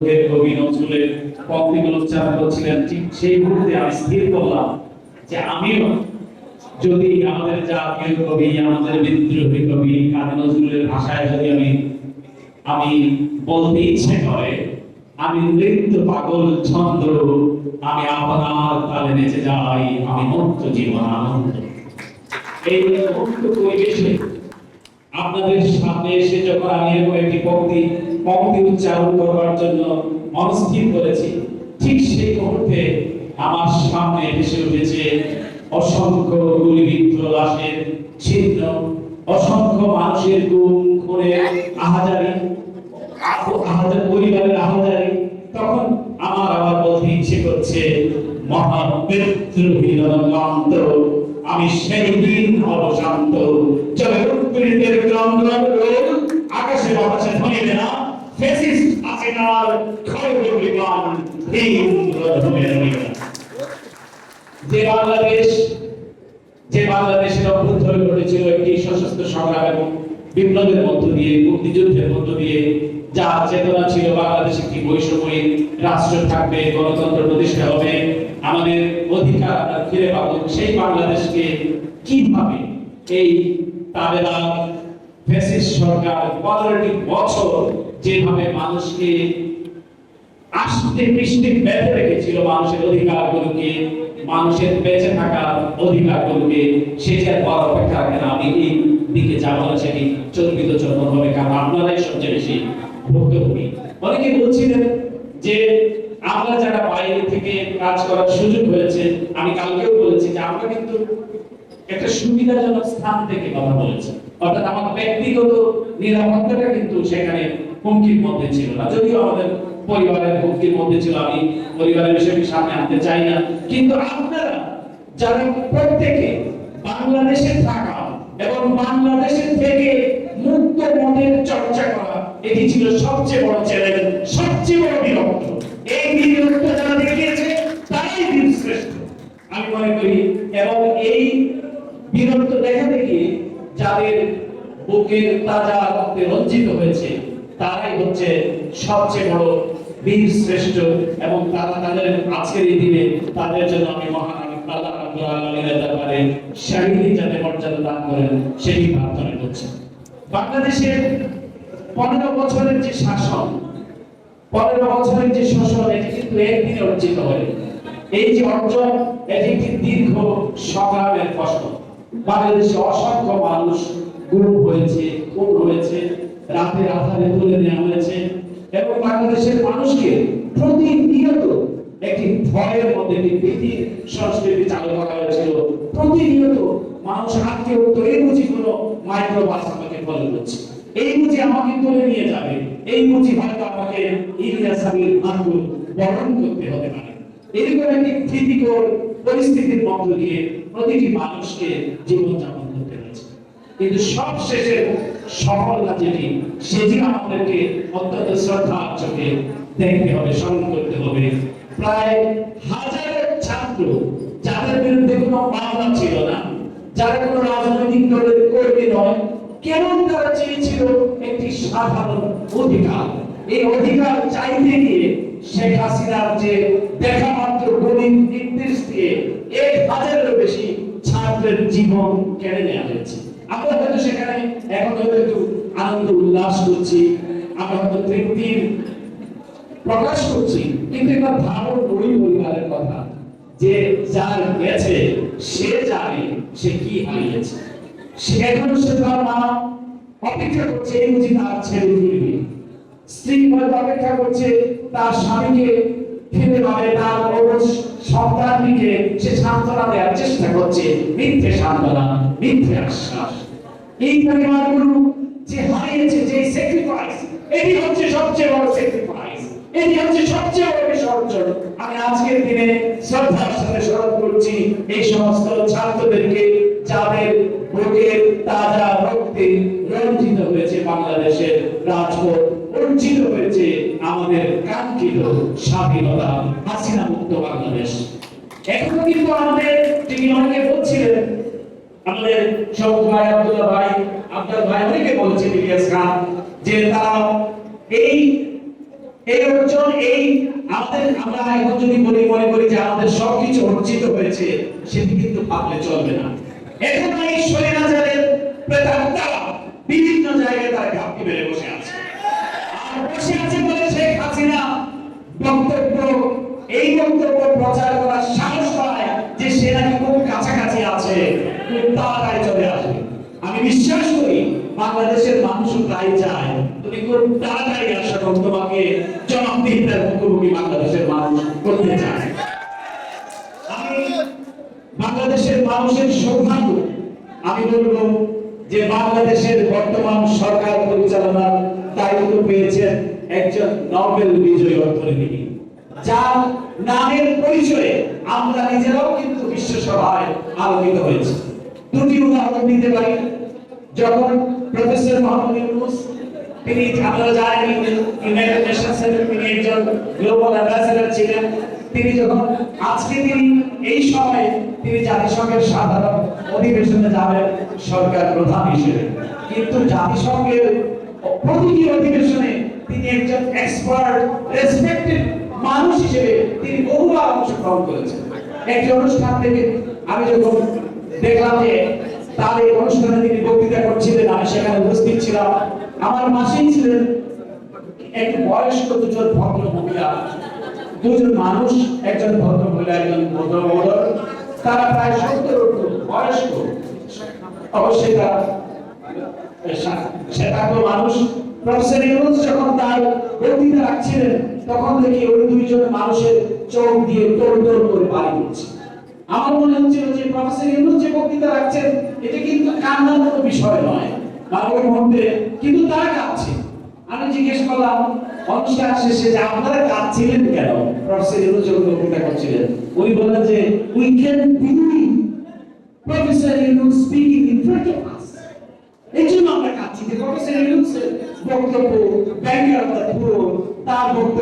কবি নজরুলের পঙ্ক্তিগুলো উচ্চারণ করছিলেন, ঠিক সেই মুহূর্তে আমি স্থির করলাম যে আমিও যদি আমাদের জাতীয় কবি, আমাদের বিদ্রোহী কবি কাজী নজরুলের ভাষায় যদি আমি আমি বলতে ইচ্ছে করে, আমি নৃত্য পাগল ছন্দ, আমি আপনার তালে নেচে যাই, আমি মুক্ত জীবন আনন্দ। এই মুক্ত পরিবেশে আপনাদের সামনে এসে যখন আমি এরকম একটি পঙ্ক্তি পঙ্ক্তি উচ্চারণ করবার জন্য মনস্থির করেছি, ঠিক সেই মুহূর্তে আমার সামনে ভেসে উঠেছে অসংখ্য গুলিবিদ্ধ লাশের ছিন্ন, অসংখ্য মানুষের গুম, খুনের আহাজারি আহাজার, পরিবারের আহাজারি। তখন আমার আবার বলতে ইচ্ছে করছে মহাবিদ্রোহী রণকান্ত আমি সেই দিন হব শান্ত। চলে বাংলাদেশের অভ্যুত্থান বিপ্লবের মধ্য দিয়ে, মুক্তিযুদ্ধের মধ্য দিয়ে যা চেতনা ছিল বাংলাদেশ একটি বৈষম্যহীন রাষ্ট্র থাকবে, গণতন্ত্র প্রতিষ্ঠা হবে, আমাদের অধিকার আমরা ফিরে পাবো, সেই বাংলাদেশকে কীভাবে এই তাবেলা ফ্যাসিস্ট সরকার পনেরোটি বছর যেভাবে মানুষকে আষ্টে পৃষ্ঠে বেঁধে রেখেছিল মানুষের অধিকারগুলোকে, মানুষের বেঁচে থাকার অধিকারগুলোকে, সেটার পর অপেক্ষা রাখেন আমি। এই দিকে যাব না সেটি চর্বিত চর্বণ হবে, কারণ আপনারাই সবচেয়ে বেশি ভুক্তভোগী। অনেকে বলছিলেন যে আমরা যারা বাইরে থেকে কাজ করার সুযোগ হয়েছে, আমি কালকেও বলেছি যে আমরা কিন্তু একটা সুবিধাজনক স্থান থেকে কথা বলেছি। অর্থাৎ আমার ব্যক্তিগত নিরাপত্তাটা কিন্তু সেখানে হুমকির মধ্যে ছিল না। যদিও আমাদের পরিবারের হুমকির মধ্যে ছিল, আমি পরিবারের বিষয়টি সামনে আনতে চাই না। কিন্তু আপনারা যারা প্রত্যেকে বাংলাদেশে থাকা এবং বাংলাদেশের থেকে মুক্ত মনের চর্চা করা, এটি ছিল সবচেয়ে বড় চ্যালেঞ্জ সবচেয়ে বড় বিরক্ত যারা দেখিয়েছে তারাই বীর শ্রেষ্ঠ আমি মনে করি এবং এই বীরত্ব দেখা দেখি যাদের বুকের তাজা রক্তে রঞ্জিত হয়েছে, তারাই হচ্ছে সবচেয়ে বড় বীর শ্রেষ্ঠ এবং তারা তাদের আজকের এই দিনে তাদের জন্য আমি মহান আল্লাহ রাব্বুল যাতে মর্যাদা দান করেন সেই প্রার্থনা করছি। বাংলাদেশের পনেরো বছরের যে শাসন, পনেরো বছরের যে শোষণ, এটি কিন্তু একদিনে অর্জিত হয়। এই যে অর্জন, এটি একটি দীর্ঘ সংগ্রামের ফসল বাংলাদেশে অসংখ্য মানুষ গুম হয়েছে খুন হয়েছে, রাতের আধারে তুলে নেওয়া হয়েছে এবং বাংলাদেশের মানুষকে প্রতিনিয়ত একটি ভয়ের মধ্যে একটি ভীতির সংস্কৃতি চালু করা হয়েছিল। প্রতিনিয়ত মানুষ আজকে উঠতো এই বুঝি কোনো মাইক্রোবাস আমাকে ফলো করছে এই বুঝি আমাকে তুলে নিয়ে যাবে। এই বুঝি হয়তো আমাকে ইলিয়াস আলীর আঙ্গুল বরণ করতে হতে পারে। এরকম একটি ভীতিকর পরিস্থিতির মধ্য দিয়ে প্রতিটি মানুষকে জীবনযাপন কিন্তু সব শেষে সফলতা যেটি সেটি আমাদেরকে অত্যন্ত শ্রদ্ধা চোখে দেখতে হবে, স্মরণ করতে হবে। প্রায় হাজার ছাত্র যাদের বিরুদ্ধে কোনো মামলা ছিল না, যারা কোনো রাজনৈতিক দলের কর্মী নয় কেমন তারা চেয়েছিল একটি সাধারণ অধিকার? এই অধিকার চাইতে গিয়ে শেখ হাসিনার যে দেখা মাত্র গণিত নির্দেশ দিয়ে এক হাজারেরও বেশি ছাত্রের জীবন কেড়ে নেওয়া হয়েছে। আমরা হয়তো সেখানে এখন হয়তো একটু আনন্দ, উল্লাস করছি আমরা হয়তো তৃপ্তির প্রকাশ করছি, কিন্তু এটা ধারণ ওই পরিবারের কথা, যে যার গেছে, সে জানে সে কি হারিয়েছে। সে এখন সে তার মা অপেক্ষা করছে, এই বুঝি তার ছেলে ফিরবে স্ত্রী হয়তো অপেক্ষা করছে, তার স্বামীকে পাবে তার সে সান্ত্বনা দেওয়ার চেষ্টা করছে। মিথ্যে সান্ত্বনা, মিথ্যে আশ্বাস। এই পরিবারগুলো যে হারিয়েছে, যে স্যাক্রিফাইস এটি হচ্ছে সবচেয়ে বড় স্যাক্রিফাইস এটি হচ্ছে সবচেয়ে বড় বিসর্জন। আমি আজকের দিনে শ্রদ্ধার সাথে স্মরণ করছি, এই সমস্ত ছাত্রদেরকে যাদের বুকের তাজা রক্তে রঞ্জিত হয়েছে বাংলাদেশের রাজপথ হয়েছে আমাদের স্বাধীনতা, হাসিনা মুক্ত বাংলাদেশ। এখনও কিন্তু আমাদের তিনি অনেকে বলছিলেন, আমাদের সবুজ ভাই, আব্দুল্লাহ ভাই, আব্দুল ভাই অনেকে বলেছেন ইলিয়াস খান, যে তারা এই এই অর্জন, এই আমাদের, আমরা এখন যদি বলি, মনে করি যে আমাদের সবকিছু অর্জিত হয়েছে, সেটি কিন্তু ভাবলে চলবে না। এখন এই স্বৈরাচারের প্রেতাত্মা বিভিন্ন জায়গায় তারা ঘাপটি মেরে বসে আছে। আর বসে আছে বলে শেখ হাসিনা বক্তব্য বক্তব্য প্রচার করার সাহস পায় যে সে নাকি খুব কাছাকাছি আছে খুব তাড়াতাড়ি চলে আসবে। আমি বিশ্বাস করি বাংলাদেশের মানুষও তাই চায়। তুমি খুব তাড়াতাড়ি আসো এবং তোমাকে জবাবদিহিতার মুখোমুখি বাংলাদেশের মানুষ করতে চায়। আমি বাংলাদেশের মানুষের সৌভাগ্য, আমি বলব যে বাংলাদেশের বর্তমান সরকার পরিচালনার দায়িত্ব পেয়েছেন একজন নোবেল বিজয়ী অর্থনীতিবিদ। যার নামের পরিচয়ে আমরা নিজেরাও কিন্তু বিশ্ব সভায় আলোকিত হয়েছি। দুটি উদাহরণ দিতে পারি। যখন প্রফেসর মোহাম্মদ ইউনুস, তিনি আপনারা জানেন ইউনাইটেড নেশনসের তিনি একজন গ্লোবাল অ্যাম্বাসেডর ছিলেন। তিনি যখন, আজকে তিনি এই সময়ে তিনি জাতিসংঘের সাধারণ অধিবেশনে যাবেন সরকার প্রধান হিসেবে। কিন্তু জাতিসংঘের প্রতিটি অধিবেশনে তিনি একজন এক্সপার্ট রেসপেক্টেড মানুষ হিসেবে তিনি বহুবার অংশগ্রহণ করেছেন একটি অনুষ্ঠান থেকে আমি যখন দেখলাম যে তার এই অনুষ্ঠানে তিনি বক্তৃতা করছিলেন আমি সেখানে উপস্থিত ছিলাম আমার পাশেই ছিলেন এক বয়স্ক দুজন ভদ্র মহিলা দুজন মানুষ একজন ভদ্র মহিলা একজন ভদ্র মহিলা তারা প্রায় সত্তর বয়স্ক অবশ্যই তারা সেটা তো মানুষ প্রফেসর ইউনুস যখন তার বক্তৃতা রাখছিলেন তখন দেখি ওই দুইজন মানুষের চোখ দিয়ে তোর তোর করে পানি পড়ছে। আমার মনে হচ্ছিল যে প্রফেসর ইউনুস যে বক্তৃতা রাখছেন, এটা কিন্তু কান্নার মতো বিষয় নয়। বা ওই মুহূর্তে কিন্তু তারা কাঁদছে। আমি জিজ্ঞেস করলাম, অনুষ্ঠান শেষে যে আপনারা কাঁদছিলেন কেন? প্রফেসর ইউনুস যখন বক্তৃতা করছিলেন। উনি বললেন যে we can believe professor Yunus speaking in front of us এই জন্য আমরা কাঁদছি যে প্রফেসর ইউনুসের বক্তব্য ব্যাংকার অফ দ্য পুরো তার বক্তব্য